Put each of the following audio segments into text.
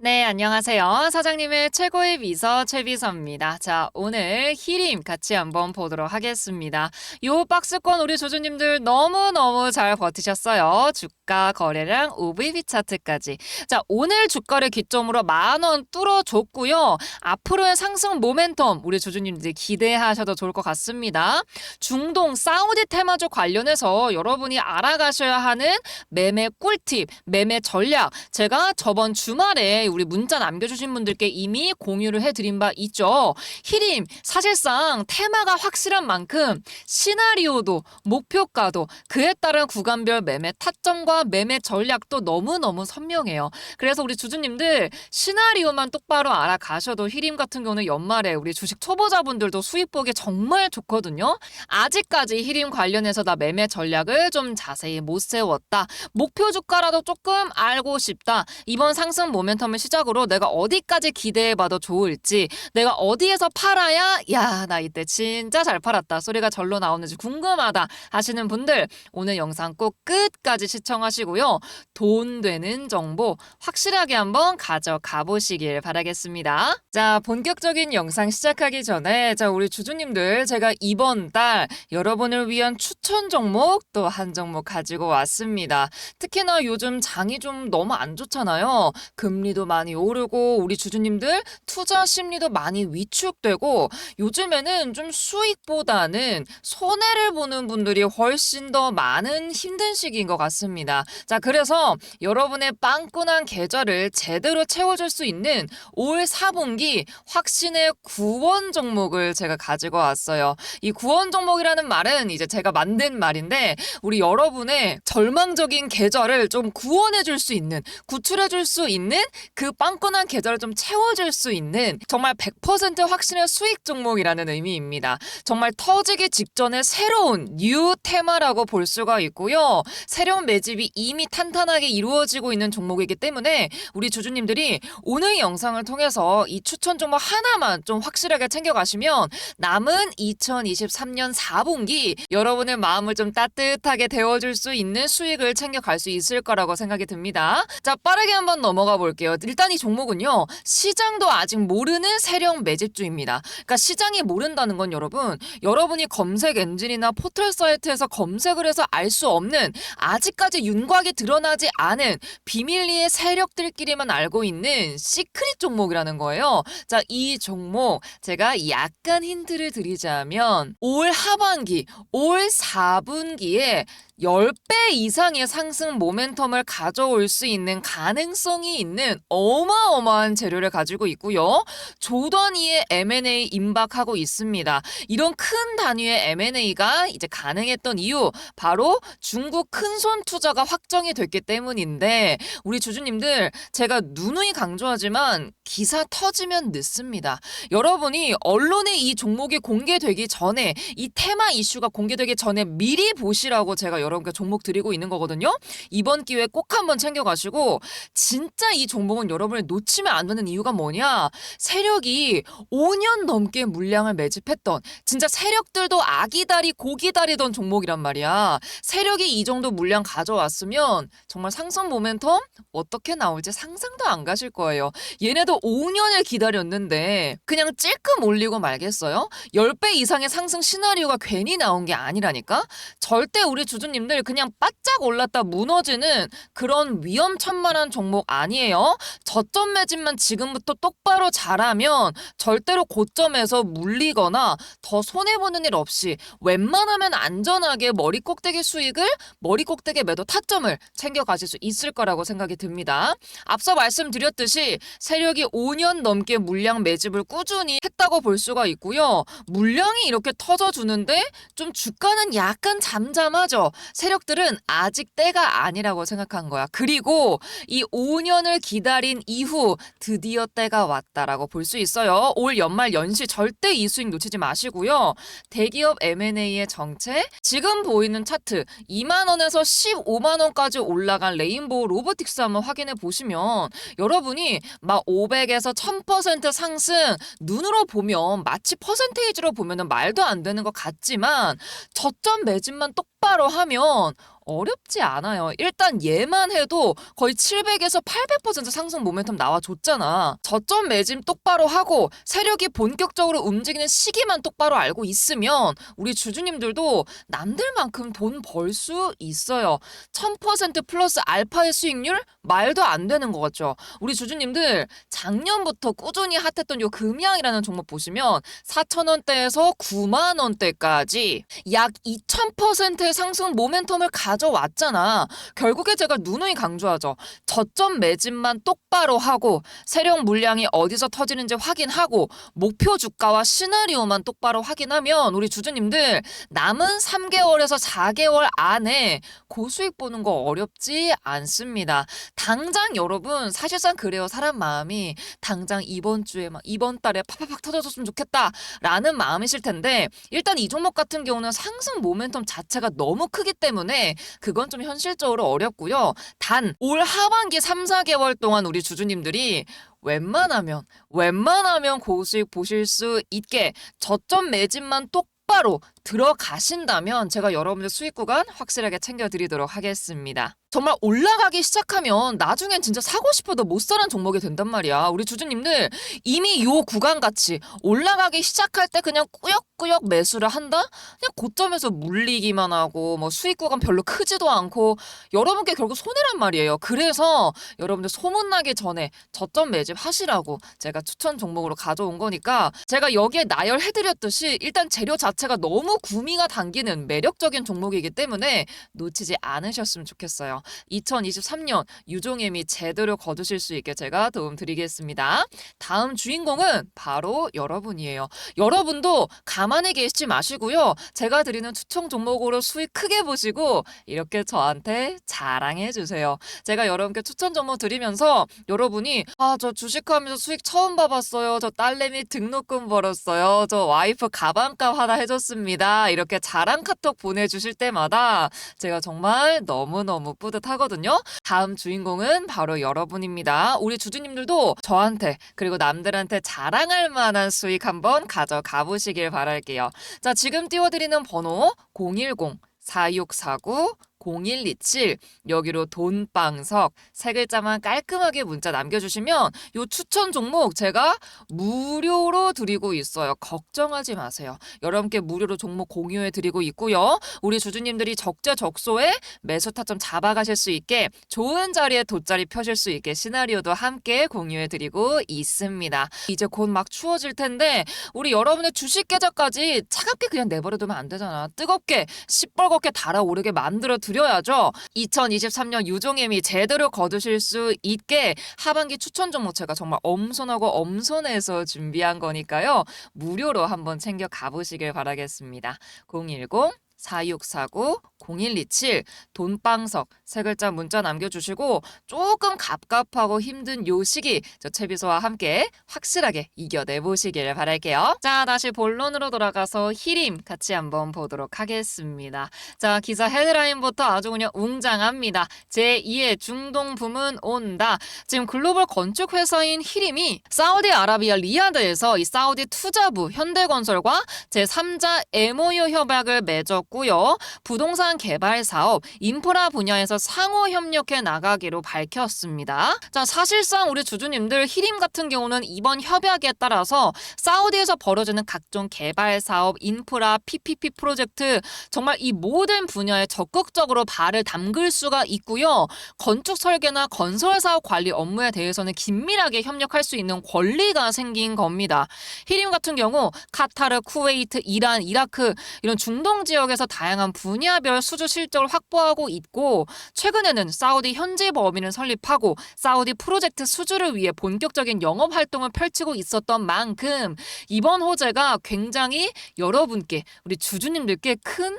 네, 안녕하세요. 사장님의 최고의 비서 최비서입니다. 자, 오늘 히림 같이 한번 보도록 하겠습니다. 요 박스권 우리 조주님들 너무너무 잘 버티셨어요. 주가 거래량 OVB 차트까지. 자, 오늘 주가를 기점으로 만 원 뚫어줬고요. 앞으로의 상승 모멘텀 우리 조주님들 기대하셔도 좋을 것 같습니다. 중동 사우디 테마주 관련해서 여러분이 알아가셔야 하는 매매 꿀팁, 매매 전략 제가 저번 주말에 우리 문자 남겨주신 분들께 이미 공유를 해드린 바 있죠. 히림 사실상 테마가 확실한 만큼 시나리오도 목표가도 그에 따른 구간별 매매 타점과 매매 전략도 너무너무 선명해요. 그래서 우리 주주님들 시나리오만 똑바로 알아가셔도 히림 같은 경우는 연말에 우리 주식 초보자분들도 수익 보기 정말 좋거든요. 아직까지 히림 관련해서 나 매매 전략을 좀 자세히 못 세웠다. 목표 주가라도 조금 알고 싶다. 이번 상승 모멘텀을 시작으로 내가 어디까지 기대해봐도 좋을지, 내가 어디에서 팔아야 야 나 이때 진짜 잘 팔았다 소리가 절로 나오는지 궁금하다 하시는 분들 오늘 영상 꼭 끝까지 시청하시고 요. 돈 되는 정보 확실하게 한번 가져가 보시길 바라겠습니다. 자, 본격적인 영상 시작하기 전에 자, 우리 주주님들 제가 이번 달 여러분을 위한 추천 종목 또 한 종목 가지고 왔습니다. 특히나 요즘 장이 좀 너무 안 좋잖아요. 금리도 많이 오르고 우리 주주님들 투자 심리도 많이 위축되고 요즘에는 좀 수익보다는 손해를 보는 분들이 훨씬 더 많은 힘든 시기인 것 같습니다. 자, 그래서 여러분의 빵꾸난 계좌를 제대로 채워줄 수 있는 올 4분기 확신의 구원 종목을 제가 가지고 왔어요. 이 구원 종목이라는 말은 이제 제가 만든 말인데 우리 여러분의 절망적인 계절을 좀 구원해 줄 수 있는 구출해 줄 수 있는 그 빵꾸난 계절을 좀 채워줄 수 있는 정말 100% 확신의 수익 종목이라는 의미입니다. 정말 터지기 직전에 새로운 뉴 테마라고 볼 수가 있고요. 새로운 매집이 이미 탄탄하게 이루어지고 있는 종목이기 때문에 우리 주주님들이 오늘 영상을 통해서 이 추천 종목 하나만 좀 확실하게 챙겨가시면 남은 2023년 4분기 여러분의 마음을 좀 따뜻하게 데워줄 수 있는 수익을 챙겨갈 수 있을 거라고 생각이 듭니다. 자, 빠르게 한번 넘어가 볼게요. 일단 이 종목은요, 시장도 아직 모르는 세력 매집주입니다. 그러니까 시장이 모른다는 건 여러분, 여러분이 검색 엔진이나 포털 사이트에서 검색을 해서 알 수 없는 아직까지 윤 곽이 드러나지 않은 비밀리에 세력들끼리만 알고 있는 시크릿 종목이라는 거예요. 자, 이 종목 제가 약간 힌트를 드리자면 올 하반기, 올 4분기에 10배 이상의 상승 모멘텀을 가져올 수 있는 가능성이 있는 어마어마한 재료를 가지고 있고요. 조 단위의 M&A 임박하고 있습니다. 이런 큰 단위의 M&A가 이제 가능했던 이유 바로 중국 큰손 투자가 확정이 됐기 때문인데 우리 주주님들 제가 누누이 강조하지만 기사 터지면 늦습니다. 여러분이 언론에 이 종목이 공개되기 전에 이 테마 이슈가 공개되기 전에 미리 보시라고 제가 여러분께 종목 드리고 있는 거거든요. 이번 기회에 꼭 한번 챙겨가시고 진짜 이 종목은 여러분이 놓치면 안 되는 이유가 뭐냐? 세력이 5년 넘게 물량을 매집했던 진짜 세력들도 아기다리 고기다리던 종목이란 말이야. 세력이 이 정도 물량 가져 왔으면 정말 상승 모멘텀 어떻게 나올지 상상도 안 가실 거예요. 얘네도 5년을 기다렸는데 그냥 찔끔 올리고 말겠어요? 10배 이상의 상승 시나리오가 괜히 나온 게 아니라니까? 절대 우리 주주님들 그냥 바짝 올랐다 무너지는 그런 위험천만한 종목 아니에요. 저점 매집만 지금부터 똑바로 잘하면 절대로 고점에서 물리거나 더 손해보는 일 없이 웬만하면 안전하게 머리 꼭대기 수익을 머리 꼭대기 매도 타 점을 챙겨가실 수 있을 거라고 생각이 듭니다. 앞서 말씀드렸듯이 세력이 5년 넘게 물량 매집을 꾸준히 했다고 볼 수가 있고요. 물량이 이렇게 터져주는데 좀 주가는 약간 잠잠하죠. 세력들은 아직 때가 아니라고 생각한 거야. 그리고 이 5년을 기다린 이후 드디어 때가 왔다라고 볼 수 있어요. 올 연말 연시 절대 이 수익 놓치지 마시고요. 대기업 M&A의 정책 지금 보이는 차트 2만 원에서 15만 원까지 올라간 레인보우 로보틱스 한번 확인해 보시면 여러분이 막 500에서 1000% 상승 눈으로 보면 마치 퍼센테이지로 보면은 말도 안 되는 것 같지만 저점 매집만 똑바로 하면 어렵지 않아요. 일단 얘만 해도 거의 700에서 800% 상승 모멘텀 나와줬잖아. 저점 매짐 똑바로 하고 세력이 본격적으로 움직이는 시기만 똑바로 알고 있으면 우리 주주님들도 남들만큼 돈 벌 수 있어요. 1000% 플러스 알파의 수익률 말도 안 되는 것 같죠. 우리 주주님들 작년부터 꾸준히 핫했던 요 금양이라는 종목 보시면 4,000원대에서 9만 원대까지 약 2,000%의 상승 모멘텀을 가져왔잖아. 결국에 제가 누누이 강조하죠. 저점 매집만 똑바로 하고 세력 물량이 어디서 터지는지 확인하고 목표 주가와 시나리오만 똑바로 확인하면 우리 주주님들 남은 3개월에서 4개월 안에 고수익 보는 거 어렵지 않습니다. 당장 여러분 사실상 그래요. 사람 마음이 당장 이번 주에 막 이번 달에 팍팍팍 터져줬으면 좋겠다라는 마음이실 텐데 일단 이 종목 같은 경우는 상승 모멘텀 자체가 너무 크기 때문에 그건 좀 현실적으로 어렵고요. 단 올 하반기 3, 4개월 동안 우리 주주님들이 웬만하면 웬만하면 고수익 보실 수 있게 저점 매집만 똑바로 들어가신다면 제가 여러분들 수익 구간 확실하게 챙겨드리도록 하겠습니다. 정말 올라가기 시작하면 나중엔 진짜 사고 싶어도 못 사는 종목이 된단 말이야. 우리 주주님들 이미 요 구간 같이 올라가기 시작할 때 그냥 꾸역꾸역 매수를 한다? 그냥 고점에서 물리기만 하고 뭐 수익 구간 별로 크지도 않고 여러분께 결국 손해란 말이에요. 그래서 여러분들 소문나기 전에 저점 매집 하시라고 제가 추천 종목으로 가져온 거니까 제가 여기에 나열해드렸듯이 일단 재료 자체가 너무 구미가 당기는 매력적인 종목이기 때문에 놓치지 않으셨으면 좋겠어요. 2023년 유종임이 제대로 거두실 수 있게 제가 도움 드리겠습니다. 다음 주인공은 바로 여러분이에요. 여러분도 가만히 계시지 마시고요. 제가 드리는 추천 종목으로 수익 크게 보시고 이렇게 저한테 자랑해 주세요. 제가 여러분께 추천 종목 드리면서 여러분이 아 저 주식하면서 수익 처음 봐봤어요. 저 딸내미 등록금 벌었어요. 저 와이프 가방값 하나 해줬습니다. 이렇게 자랑 카톡 보내주실 때마다 제가 정말 너무너무 뿌듯하거든요. 다음 주인공은 바로 여러분입니다. 우리 주주님들도 저한테 그리고 남들한테 자랑할 만한 수익 한번 가져가 보시길 바랄게요. 자, 지금 띄워드리는 번호 010 4649 0127 여기로 돈방석 세 글자만 깔끔하게 문자 남겨주시면 요 추천 종목 제가 무료로 드리고 있어요. 걱정하지 마세요. 여러분께 무료로 종목 공유해 드리고 있고요. 우리 주주님들이 적재적소에 매수 타점 잡아가실 수 있게 좋은 자리에 돗자리 펴실 수 있게 시나리오도 함께 공유해 드리고 있습니다. 이제 곧 막 추워질 텐데 우리 여러분의 주식 계좌까지 차갑게 그냥 내버려두면 안 되잖아. 뜨겁게 시뻘겋게 달아오르게 만들어 드려 야죠. 2023년 유종임이 제대로 거두실 수 있게 하반기 추천 종목 제가 정말 엄선하고 엄선해서 준비한 거니까요. 무료로 한번 챙겨 가보시길 바라겠습니다. 010 4649 0127 돈방석 세 글자 문자 남겨주시고 조금 갑갑하고 힘든 요 시기 저 채비소와 함께 확실하게 이겨내 보시길 바랄게요. 자 다시 본론으로 돌아가서 히림 같이 한번 보도록 하겠습니다. 자 기사 헤드라인부터 아주 그냥 웅장합니다. 제2의 중동 붐은 온다. 지금 글로벌 건축 회사인 히림이 사우디아라비아 리야드에서 이 사우디 투자부 현대건설과 제3자 MOU 협약을 맺었고 요. 부동산 개발 사업, 인프라 분야에서 상호 협력해 나가기로 밝혔습니다. 자, 사실상 우리 주주님들 히림 같은 경우는 이번 협약에 따라서 사우디에서 벌어지는 각종 개발 사업, 인프라, PPP 프로젝트 정말 이 모든 분야에 적극적으로 발을 담글 수가 있고요. 건축 설계나 건설 사업 관리 업무에 대해서는 긴밀하게 협력할 수 있는 권리가 생긴 겁니다. 히림 같은 경우 카타르, 쿠웨이트, 이란, 이라크 이런 중동 지역에 서 다양한 분야별 수주 실적을 확보하고 있고 최근에는 사우디 현지 법인을 설립하고 사우디 프로젝트 수주를 위해 본격적인 영업 활동을 펼치고 있었던 만큼 이번 호재가 굉장히 여러분께 우리 주주님들께 큰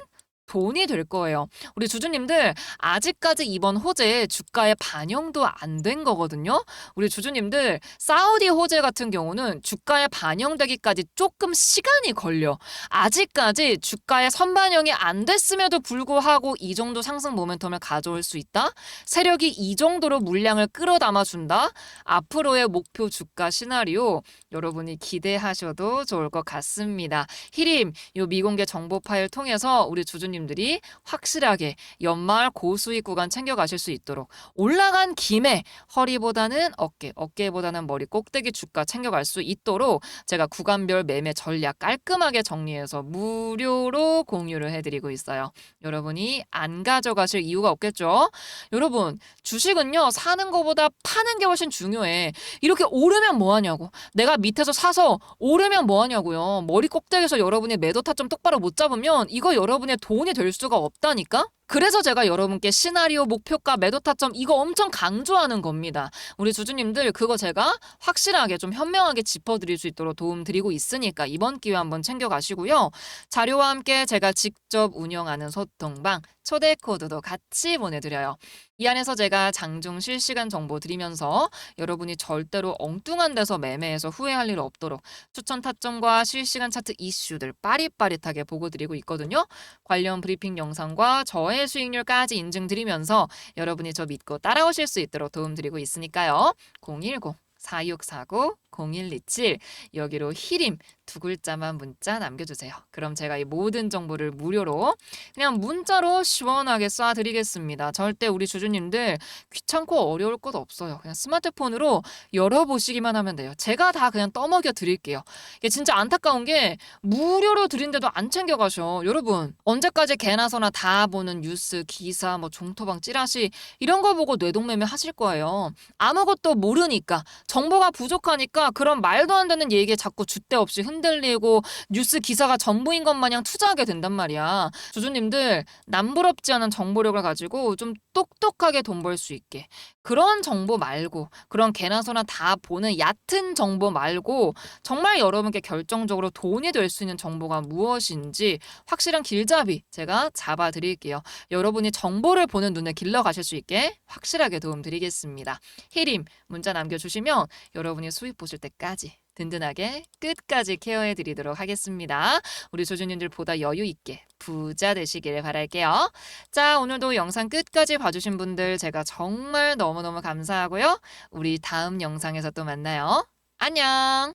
돈이 될 거예요. 우리 주주님들 아직까지 이번 호재 주가에 반영도 안 된 거거든요. 우리 주주님들 사우디 호재 같은 경우는 주가에 반영되기까지 조금 시간이 걸려. 아직까지 주가에 선반영이 안 됐음에도 불구하고 이 정도 상승 모멘텀을 가져올 수 있다. 세력이 이 정도로 물량을 끌어담아 준다. 앞으로의 목표 주가 시나리오 여러분이 기대하셔도 좋을 것 같습니다. 히림 요 미공개 정보 파일 통해서 우리 주주님 조주님들이 확실하게 연말 고수익 구간 챙겨가실 수 있도록 올라간 김에 허리보다는 어깨, 어깨보다는 머리 꼭대기 주가 챙겨갈 수 있도록 제가 구간별 매매 전략 깔끔하게 정리해서 무료로 공유를 해드리고 있어요. 여러분이 안 가져가실 이유가 없겠죠? 여러분, 주식은요, 사는 것보다 파는 게 훨씬 중요해. 이렇게 오르면 뭐하냐고. 내가 밑에서 사서 오르면 뭐하냐고요. 머리 꼭대기에서 여러분이 매도 타점 똑바로 못 잡으면 이거 여러분의 돈이 될 수가 없다니까? 그래서 제가 여러분께 시나리오, 목표가, 매도 타점 이거 엄청 강조하는 겁니다. 우리 주주님들 그거 제가 확실하게 좀 현명하게 짚어드릴 수 있도록 도움 드리고 있으니까 이번 기회 한번 챙겨가시고요. 자료와 함께 제가 직접 운영하는 소통방 초대 코드도 같이 보내드려요. 이 안에서 제가 장중 실시간 정보 드리면서 여러분이 절대로 엉뚱한 데서 매매해서 후회할 일 없도록 추천 타점과 실시간 차트 이슈들 빠릿빠릿하게 보고 드리고 있거든요. 관련 브리핑 영상과 저의 수익률까지 인증드리면서 여러분이 저 믿고 따라오실 수 있도록 도움드리고 있으니까요. 010 4649 0127 여기로 히림 두 글자만 문자 남겨주세요. 그럼 제가 이 모든 정보를 무료로 그냥 문자로 시원하게 쏴드리겠습니다. 절대 우리 주주님들 귀찮고 어려울 것 없어요. 그냥 스마트폰으로 열어보시기만 하면 돼요. 제가 다 그냥 떠먹여 드릴게요. 이게 진짜 안타까운 게 무료로 드린데도 안 챙겨가셔. 여러분 언제까지 개나 소나 다 보는 뉴스, 기사, 뭐 종토방 찌라시 이런 거 보고 뇌동매매 하실 거예요. 아무것도 모르니까 정보가 부족하니까 그런 말도 안 되는 얘기에 자꾸 줏대 없이 흔들 리고 뉴스 기사가 전부인 것 마냥 투자하게 된단 말이야. 주주님들 남부럽지 않은 정보력을 가지고 좀 똑똑하게 돈 벌 수 있게 그런 정보 말고 그런 개나 소나 다 보는 얕은 정보 말고 정말 여러분께 결정적으로 돈이 될 수 있는 정보가 무엇인지 확실한 길잡이 제가 잡아 드릴게요. 여러분이 정보를 보는 눈에 길러 가실 수 있게 확실하게 도움 드리겠습니다. 히림 문자 남겨주시면 여러분이 수익 보실 때까지 든든하게 끝까지 케어해 드리도록 하겠습니다. 우리 조주님들 보다 여유 있게 부자 되시길 바랄게요. 자, 오늘도 영상 끝까지 봐주신 분들 제가 정말 너무너무 감사하고요. 우리 다음 영상에서 또 만나요. 안녕!